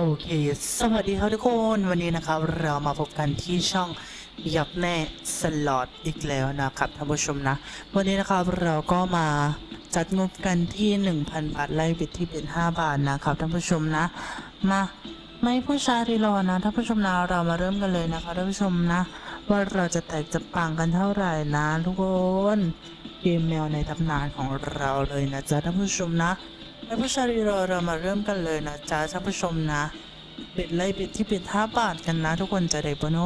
โอเค สวัสดีครับทุกคน วันนี้นะครับ เรามาพบกันที่ช่องยับแน่สลอดอีกแล้วนะครับท่านผู้ชมนะ วันนี้นะครับเราก็มาจัดงบกันที่ 1,000 บาทไล่บิดที่เป็น 5 บาทนะครับท่านผู้ชมนะ มาไม่ผู้ชายรีรอนะท่านผู้ชมนะเรามาเริ่มกันเลยนะคะท่านผู้ชมนะ ว่าเราจะแตกจะปังกันเท่าไหร่นะทุกคนเกมแมวในตำนานของเราเลยนะจ๊ะท่านผู้ชมนะ และผู้ชายรอเรามาเริ่มกันเลยนะจ๊ะท่านผู้ชมนะปิดไล่ปิดที่ปิดห้าบาทกันนะ ทุกคนจะได้บโน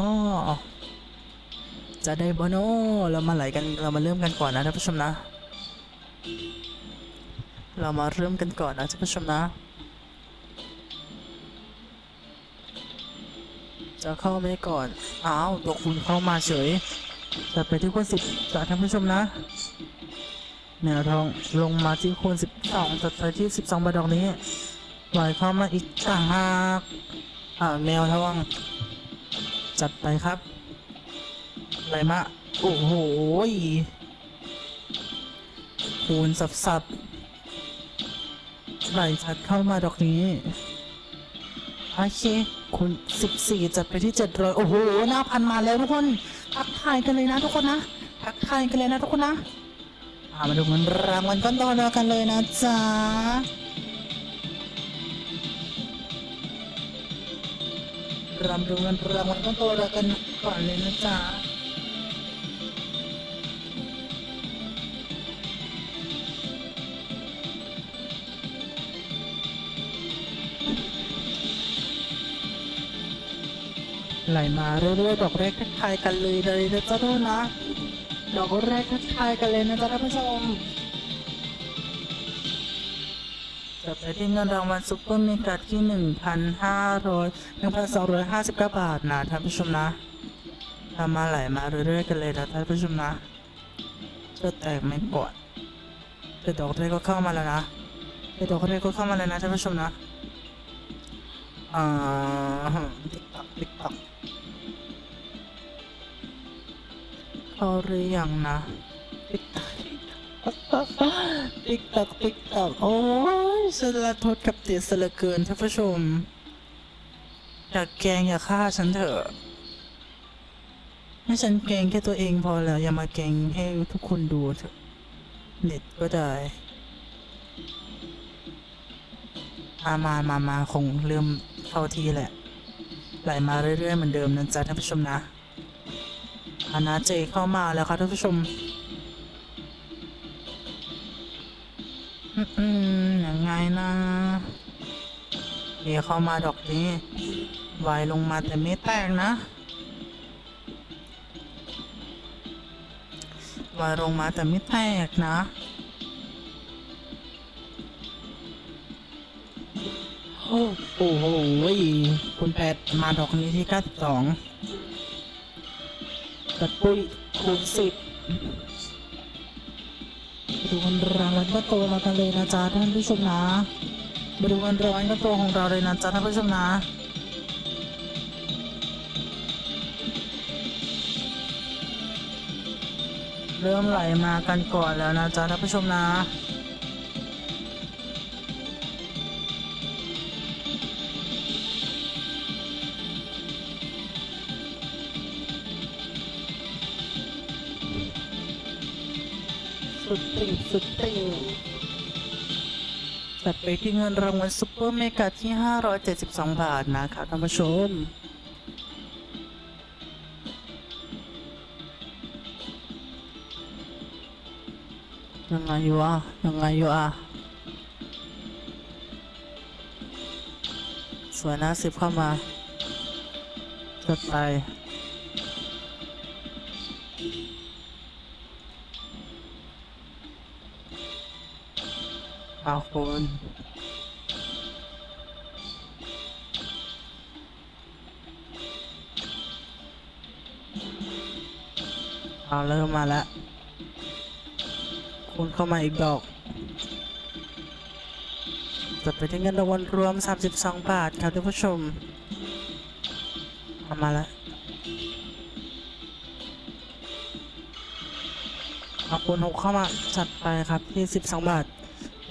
จะได้บโนเรามาไหลกันเรามาเริ่มกันก่อนนะท่านผู้ชมนะ เรามาเริ่มกันก่อนนะท่านผู้ชมนะ จะเข้าไม่ก่อนอ้าวตัวคุณเข้ามาเฉยจะไปที่คนสิบจ้ะท่านผู้ชมนะ แนวทองลงมาที่คูณ12ตัดไปที่ 12บาทดอกนี้ปล่อยเข้ามาอีกต่างหากอ่าแมวทองจัดไปครับไหลมาโอ้โหคูณสับสับไหลชัดเข้ามาดอกนี้โอเคคูณ14 จัดไปที่ 700 โอ้โห หน้าพันมาแล้วทุกคน ทักทายกันเลยนะทุกคนนะ ทักทายกันเลยนะทุกคนนะ อ่ามาดูเงินรางวัลก้อนโตๆกันเลยนะจ๊ะรำดูเงินรางวัลก้อนโตๆกันก่อนเลยนะจ๊ะไหลมาเรื่อยๆดอกแรกทักทายกันเลยเลยนะจ๊ะทุกคนนะ ดอกแรกทักทายกันเลยนะจ๊ะท่านผู้ชมจะไปที่เงินรางวัลซุปเปอร์เมกาที่หนึ่งพันห้าร้อยหนึ่งพันสองร้อยห้าสิบเก้าบาทนะท่านผู้ชมนะทำมาไหลมาเรื่อยๆกันเลยนะท่านผู้ชมนะจะแตกไม่ก่อนแต่ดอกแรกก็เข้ามาแล้วนะแต่ดอกแรกก็เข้ามาแล้วนะท่านผู้ชมนะอ่าติ๊กตักติ๊กตัก เขาหรือยังนะติ๊กตักติ๊กตักติ๊กตักโอ้ยสละทดกับเตียสละเกินท่านผู้ชมอยากแกงอย่าฆ่าฉันเถอะให้ฉันแกงแค่ตัวเองพอแล้ว อย่ามาแกงให้ทุกคนดูเถอะเน็ตก็ได้อามามามาคงเริ่มเข้าที่แหละ ไหลมาเรื่อยๆเหมือนเดิมนะจ๊ะท่านผู้ชมนะ อานาเจเข้ามาแล้วครับท่านผู้ชมอืมยังไงนะเดี๋ยวเข้ามาดอกนี้วายลงมาแต่ไม่แตกนะวายลงมาแต่ไม่แตกนะโอ้โหคุณแปดมาดอกนี้ที่92 ตัดปุ้ยคูณสิบดูเงินรางวัลก็โตมากันเลยนะจ๊ะท่านผู้ชมนะมาดูเงินรางวัลก็โตของเราเลยนะจ๊ะท่านผู้ชมนะเริ่มไหลมากันก่อนแล้วนะจ๊ะท่านผู้ชมนะ สุดติ่งสุดติ่งจัดไปที่เงินรางวัลซุปเปอร์เมกาที่ 572 บาทนะครับท่านผู้ชมยังไงอยู่อะยังไงอยู่อะสวยนะสิบเข้ามาจัดไป เอาคุณเอาเริ่มมาแล้วคุณเข้ามาอีกดอก จะไปที่เงินรางวัลรวม 32 บาทครับท่านผู้ชมเอามาแล้วเอาคุณหกเข้ามาจัดไปครับที่ 12 บาท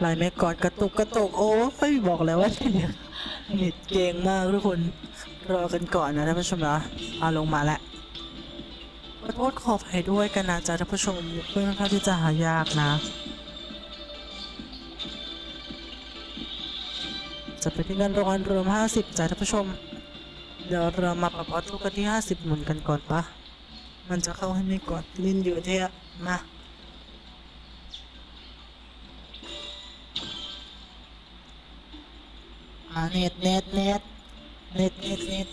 ลายแม่กอดกระตุกกระตุกโอ้ยบอกแล้วว่าเนี่ยเน็ตเก่งมากทุกคนรอกันก่อนนะท่านผู้ชมนะเอาลงมาแล้วขอโทษขออภัยด้วยกันนะจ๊ะท่านผู้ชมเพื่อนข้างที่จะหายากนะ จะไปที่เงินรางวัลรวม 50จ้ะท่านผู้ชม เดี๋ยวเรามาปรับออโต้กันที่ 50 หมุนกันก่อนปะมันจะเข้าให้ไม่กดลิ้นอยู่เที่อะมา อ่าเน็ตเน็ตเน็ตเน็ตเน็ตเน็ต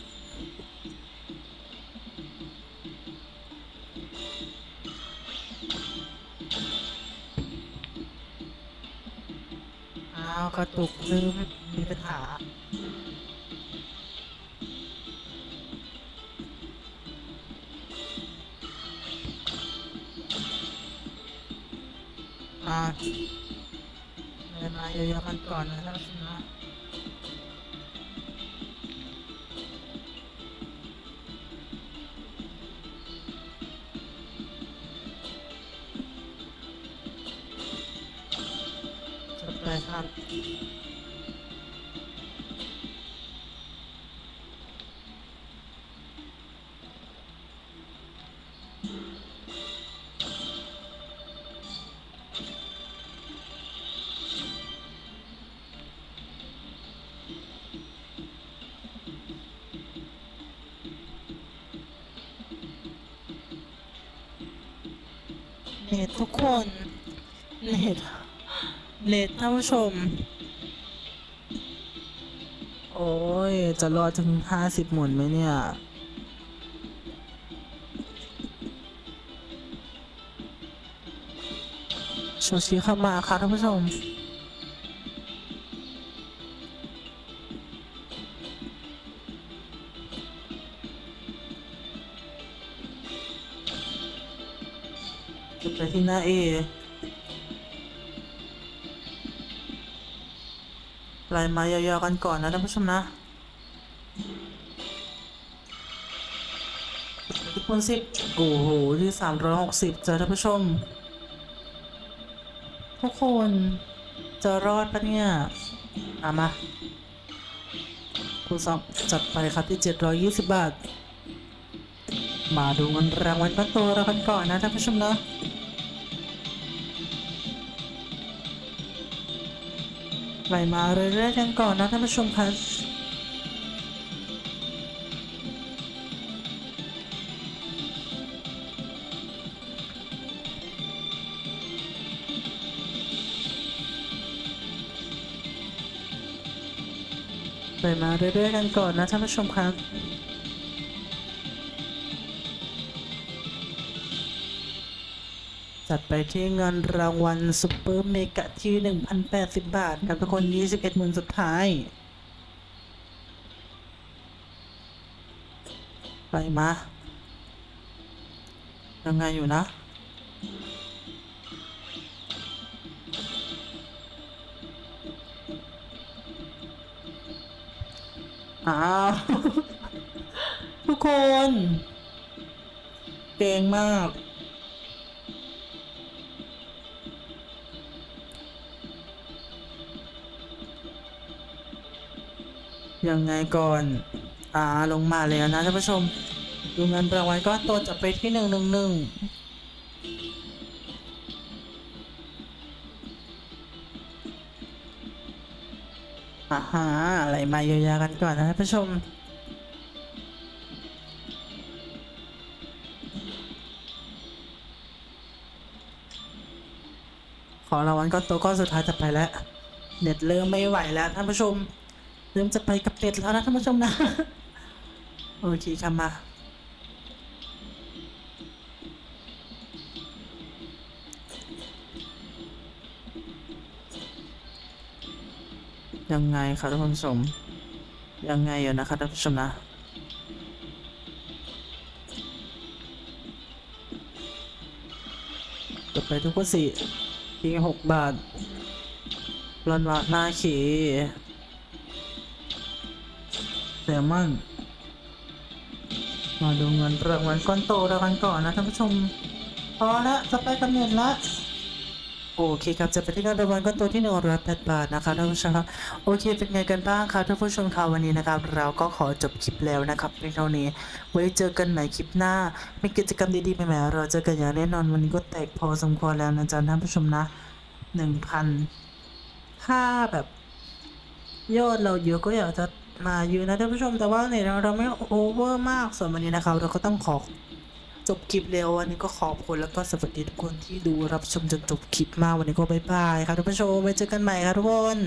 อ้าวกระตุกลืมมีปัญหาอ่าเดินมาเยอะๆกันก่อนนะครับนะ จัดไปครับเน็ตทุกคน เน็ตเน็ตท่านผู้ชม โอ้ย จะรอถึงห้าสิบหมุนไหมเนี่ยโชชิเข้ามาค่ะท่านผู้ชมจุดไปที่หน้าเอ ไล่มายาวๆกันก่อนนะท่านผู้ชมนะทุกคนสิบโอ้โหที่สามร้อยหกสิบเจอท่านผู้ชม ทุกคนจะรอดปะเนี่ยอามาคุณสอบจัดไปครับที่เจ็ดร้อยยี่สิบบาท มาดูเงินรางวัลก้อนโตเรากันก่อนนะท่านผู้ชมเนาะ ไหลมาเรื่อยๆกันก่อนนะท่านผู้ชมครับไหลมาเรื่อยๆกันก่อนนะท่านผู้ชมครับ จัดไปที่เงินรางวัลซุปเปอร์เมกะที่ 1,080 บาทกับทุกคน 21หมื่นสุดท้าย ไปมา ยังไงอยู่นะอ้าวทุกคน เก่งมาก ยังไงก่อน อ่าลงมาแล้วนะท่านผู้ชม ดูเงินปรางวัลก็โตจับไปที่หนึ่งหนึ่งหนึ่งอ่าฮะอะไรมาเยียวยากันก่อนนะท่านผู้ชมขอรางวัลก้อนโตก้อนสุดท้ายจะไปแล้ว เน็ตเริ่มไม่ไหวแล้วท่านผู้ชม ริ่มจะไปกับเป็ดแล้วนะท่านผู้ชมนะ โอเคครับมา ยังไงครับท่านผู้ชม ยังไงอยู่นะครับท่านผู้ชมนะต่อไปทุกคนสี่ทีหกบาทรันวะหน้าขแซ ลมอนมาดูเงินรางวัลก้อนโตเรากันก่อนนะท่านผู้ชม พอละจะไปกำเนิดละโอเคครับจะไปที่การรางวัลก็ตัวที่หนึ่งร้อยแปดบาทนะครับท่านผู้ชมครับโอเคเป็นไงกันบ้างครับท่านผู้ชมครับวันนี้นะครับ เราก็ขอจบคลิปแล้วนะครับเพียงเท่านี้ ไว้เจอกันใหม่คลิปหน้ามีกิจกรรมดีๆใหม่ๆเราเจอกันอย่างแน่นอนวันนี้ก็แตกพอสมควรแล้วนะจ๊ะท่านผู้ชมนะหนึ่งพันถ้าแบบยอดเราเยอะก็อยากจะ มาอยู่นะท่านผู้ชมแต่ว่าเนี่ยเราไม่โอเวอร์มากส่วนวันนี้นะครับเราก็ต้องขอจบคลิปเร็ววันนี้ก็ขอบคุณแล้วก็สวัสดีทุกคนที่ดูรับชมจนจบคลิปมากวันนี้ก็บายบายครับท่านผู้ชมไว้เจอกันใหม่ครับทุกคน